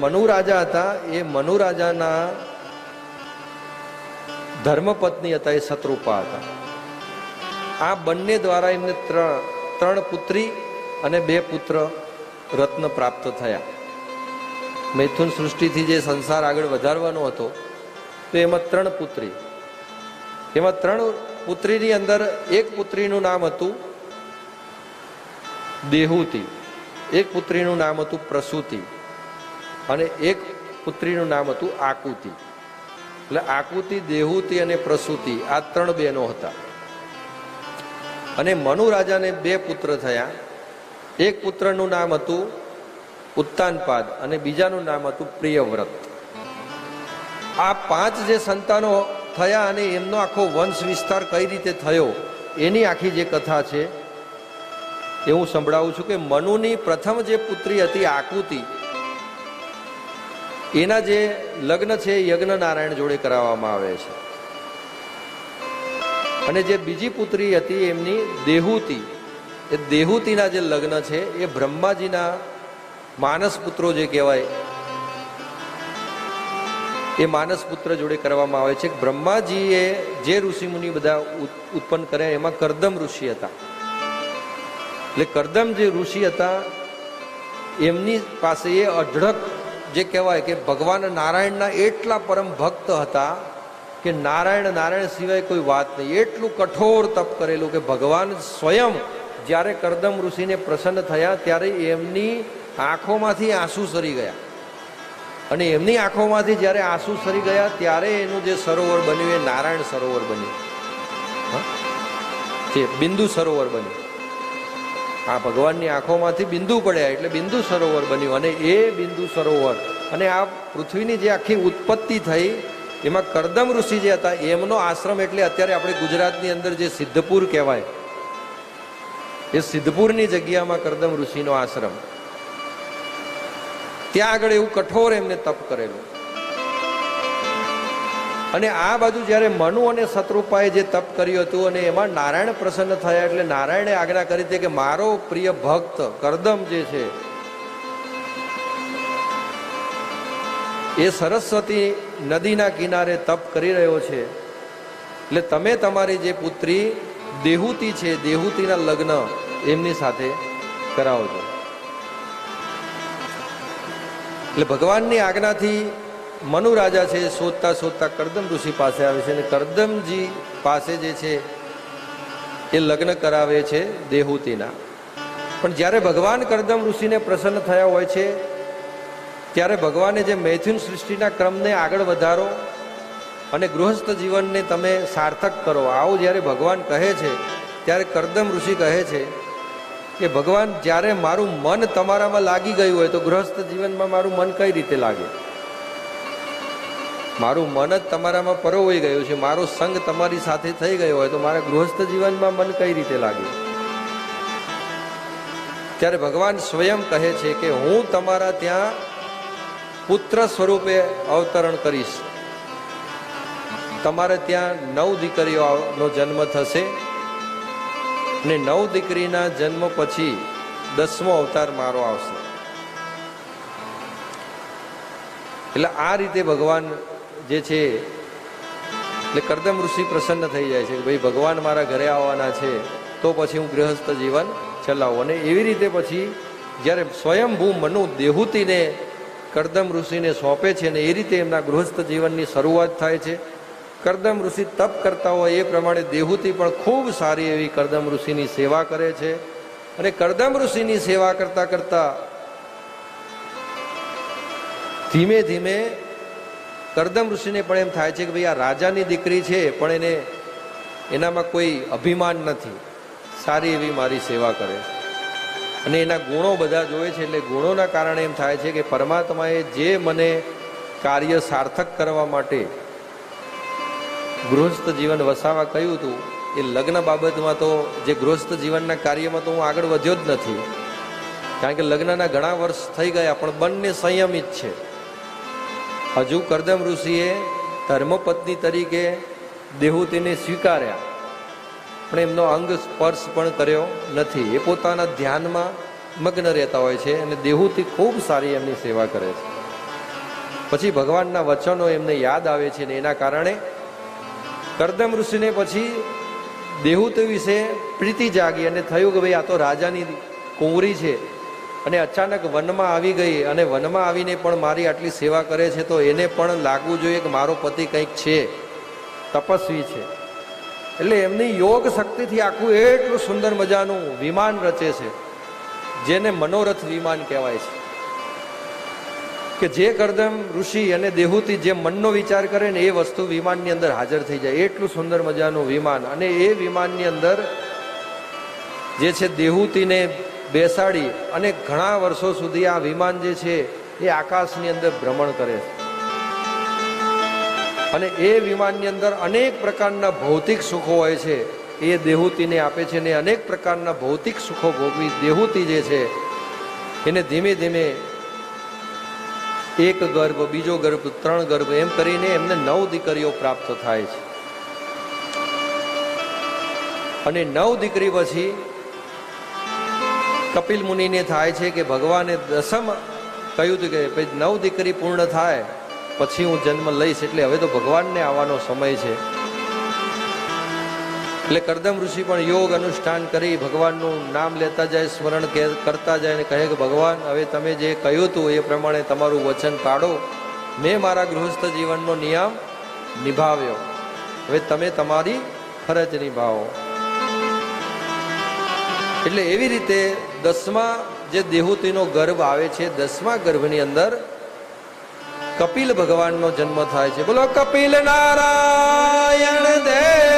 મનુ રાજા હતા. એ મનુ રાજાના ધર્મપત્ની હતા, એ શત્રુપા હતા. આ બંને દ્વારા એમને ત્રણ ત્રણ પુત્રી અને બે પુત્ર રત્ન પ્રાપ્ત થયા. મૈથુન સૃષ્ટિથી જે સંસાર આગળ વધારવાનો હતો, તો એમાં ત્રણ પુત્રી. એમાં ત્રણ પુત્રીની અંદર એક પુત્રીનું નામ હતું દેહુતિ, એક પુત્રીનું નામ હતું પ્રસૂતિ. અને એક પુત્રીનું નામ હતું આકૃતિ. એટલે આકૃતિ, દેહુતિ અને પ્રસૂતિ, આ ત્રણ બહેનો હતા. અને મનુ રાજાને બે પુત્ર થયા. એક પુત્રનું નામ હતું ઉત્તાનપાદ અને બીજાનું નામ હતું પ્રિયવ્રત. આ પાંચ જે સંતાનો થયા અને એમનો આખો વંશ વિસ્તાર કઈ રીતે થયો, એની આખી જે કથા છે, એ હું સંભળાવું છું કે મનુની પ્રથમ જે પુત્રી હતી આકુતિ એના જે લગ્ન છે એ યજ્ઞ નારાયણ જોડે કરાવવામાં આવે છે. અને જે બીજી પુત્રી હતી એમની દેહુતિ, એ દેહુતિના જે લગ્ન છે એ બ્રહ્માજીના માનસ પુત્રો જે કહેવાય, એ માનસ પુત્ર જોડે કરવામાં આવે છે. બ્રહ્માજીએ જે ઋષિમુનિ બધા ઉત- ઉત્પન્ન કર્યા એમાં કરદમ ઋષિ હતા. એટલે કરદમ જે ઋષિ હતા, એમની પાસે એ અઢળક જે કહેવાય કે ભગવાન નારાયણના એટલા પરમ ભક્ત હતા કે નારાયણ નારાયણ સિવાય કોઈ વાત નહીં. એટલું કઠોર તપ કરેલું કે ભગવાન સ્વયં જ્યારે કરદમ ઋષિને પ્રસન્ન થયા ત્યારે એમની આંખોમાંથી આંસુ સરી ગયા. અને એમની આંખોમાંથી જ્યારે આંસુ સરી ગયા ત્યારે એનું જે સરોવર બન્યું એ નારાયણ સરોવર બન્યું? જે બિંદુ સરોવર બન્યું. આ ભગવાનની આંખોમાંથી બિંદુ પડ્યા એટલે બિંદુ સરોવર બન્યું અને એ બિંદુ સરોવર. અને આ પૃથ્વીની જે આખી ઉત્પત્તિ થઈ, એમાં કરદમ ઋષિ જે હતા, એમનો આશ્રમ એટલે અત્યારે આપણે ગુજરાતની અંદર જે સિદ્ધપુર કહેવાય. એ સિદ્ધપુરની જગ્યામાં કરદમ ઋષિનો આશ્રમ. ત્યાં આગળ એવું કઠોર એમને તપ કરેલું. અને આ બાજુ જ્યારે મનુ અને શત્રુપાએ જે તપ કર્યું હતું અને એમાં નારાયણ પ્રસન્ન થયા એટલે નારાયણે આજ્ઞા કરી હતી કે મારો પ્રિય ભક્ત કરદમ જે છે, એ સરસ્વતી નદીના કિનારે તપ કરી રહ્યો છે. એટલે તમે તમારી જે પુત્રી દેહુતી છે, દેહુતીના લગ્ન એમની સાથે કરાવજો. એટલે ભગવાનની આજ્ઞાથી મનુ રાજા છે, શોધતા શોધતા કરદમ ઋષિ પાસે આવે છે અને કરદમજી પાસે જે છે, એ લગ્ન કરાવે છે દેહુતિના. પણ જ્યારે ભગવાન કરદમ ઋષિને પ્રસન્ન થયા હોય છે, ત્યારે ભગવાને જે મૈથુન સૃષ્ટિના ક્રમને આગળ વધારો અને ગૃહસ્થ જીવનને તમે સાર્થક કરો, આવું જ્યારે ભગવાન કહે છે, ત્યારે કરદમ ઋષિ કહે છે કે, ભગવાન, જ્યારે મારું મન તમારામાં લાગી ગયું હોય તો ગૃહસ્થ જીવનમાં મારું મન કઈ રીતે લાગે? મારું મન જ તમારામાં પરોવાઈ ગયું છે. મારો સંગ તમારી સાથે થઈ ગયો હોય તો મારા ગૃહસ્થ જીવનમાં મન કઈ રીતે લાગે ત્યારે ભગવાન સ્વયં કહે છે કે હું તમારા ત્યાં પુત્ર સ્વરૂપે અવતરણ કરીશ. તમારે ત્યાં નવ દીકરીઓનો જન્મ થશે ને નવ દીકરીના જન્મ પછી દસમો અવતાર મારો આવશે. એટલે આ રીતે ભગવાન જે છે, એટલે કરદમ ઋષિ પ્રસન્ન થઈ જાય છે કે ભાઈ ભગવાન મારા ઘરે આવવાના છે, તો પછી હું ગૃહસ્થ જીવન ચલાવું. અને એવી રીતે પછી જ્યારે સ્વયંભૂ મનુ દેહુતિને કરદમ ઋષિને સોંપે છે ને એ રીતે એમના ગૃહસ્થ જીવનની શરૂઆત થાય છે. કરદમ ઋષિ તપ કરતા હોય એ પ્રમાણે દેહુતી પણ ખૂબ સારી એવી કરદમ ઋષિની સેવા કરે છે. અને કરદમ ઋષિની સેવા કરતા કરતા ધીમે ધીમે કરદમ ઋષિને પણ એમ થાય છે કે ભાઈ આ રાજાની દીકરી છે, પણ એને એનામાં કોઈ અભિમાન નથી. સારી એવી મારી સેવા કરે અને એના ગુણો બધા જોવે છે, એટલે ગુણોના કારણે એમ થાય છે કે પરમાત્માએ જે મને કાર્ય સાર્થક કરવા માટે ગૃહસ્થ જીવન વસાવા કહ્યું હતું, એ લગ્ન બાબતમાં તો જે ગૃહસ્થ જીવનના કાર્યમાં તો હું આગળ વધ્યો જ નથી. કારણ કે લગ્નના ઘણા વર્ષ થઈ ગયા, પણ બંને સંયમિત છે. હજુ કરદમ ઋષિએ ધર્મપત્ની તરીકે દેહુતીને સ્વીકાર્યા. પણ એમનો અંગ સ્પર્શ પણ કર્યો નથી. એ પોતાના ધ્યાનમાં મગ્ન રહેતા હોય છે અને દેહુતિ ખૂબ સારી એમની સેવા કરે છે. પછી ભગવાનના વચનો એમને યાદ આવે છે ને એના કારણે કરદમ ઋષિને પછી દેહુત વિશે પ્રીતિ જાગી અને થયું કે ભાઈ આ તો રાજાની કુંવરી છે. અને અચાનક વનમાં આવી ગઈ અને વનમાં આવીને પણ મારી આટલી સેવા કરે છે તો એને પણ લાગવું જોઈએ કે મારો પતિ કંઈક છે. તપસ્વી છે. એટલે એમની યોગ શક્તિથી આખું એટલું સુંદર મજાનું વિમાન રચે છે, જેને મનોરથ વિમાન કહેવાય છે. કે જે કરદમ ઋષિ અને દેહુતી જે મનનો વિચાર કરે ને એ વસ્તુ વિમાનની અંદર હાજર થઈ જાય. એટલું સુંદર મજાનું વિમાન અને એ વિમાનની અંદર જે છે દેહુતીને બેસાડી અને ઘણા વર્ષો સુધી આ વિમાન જે છે એ આકાશની અંદર ભ્રમણ કરે છે. અને એ વિમાનની અંદર અનેક પ્રકારના ભૌતિક સુખો હોય છે. એ દેહુતીને આપે છે ને અનેક પ્રકારના ભૌતિક સુખો ભોગવી દેહુતી જે છે, એને ધીમે ધીમે એક ગર્ભ, બીજો ગર્ભ, ત્રણ ગર્ભ એમ કરીને એમને નવ દીકરીઓ પ્રાપ્ત થાય છે. અને નવ દીકરી પછી કપિલ મુનિને થાય છે કે ભગવાને દસમ કહ્યું હતું કે ભાઈ નવ દીકરી પૂર્ણ થાય, પછી હું જન્મ લઈશ એટલે હવે તો ભગવાનને આવવાનો સમય છે. એટલે કરદમ ઋષિ પણ યોગ અનુષ્ઠાન કરી ભગવાનનું નામ લેતા જાય, સ્મરણ કરતા જાય કહે કે ભગવાન, હવે તમે જે કહ્યું હતું એ પ્રમાણે તમારું વચન પાડો. મેં મારા ગૃહસ્થ જીવનનો નિયમ નિભાવ્યો. હવે તમે તમારી ફરજ નિભાવો. એટલે એવી રીતે દસમા જે દેહુતીનો ગર્ભ આવે છે, દસમા ગર્ભની અંદર કપિલ ભગવાનનો જન્મ થાય છે. બોલો, કપિલ નારાયણ દેવ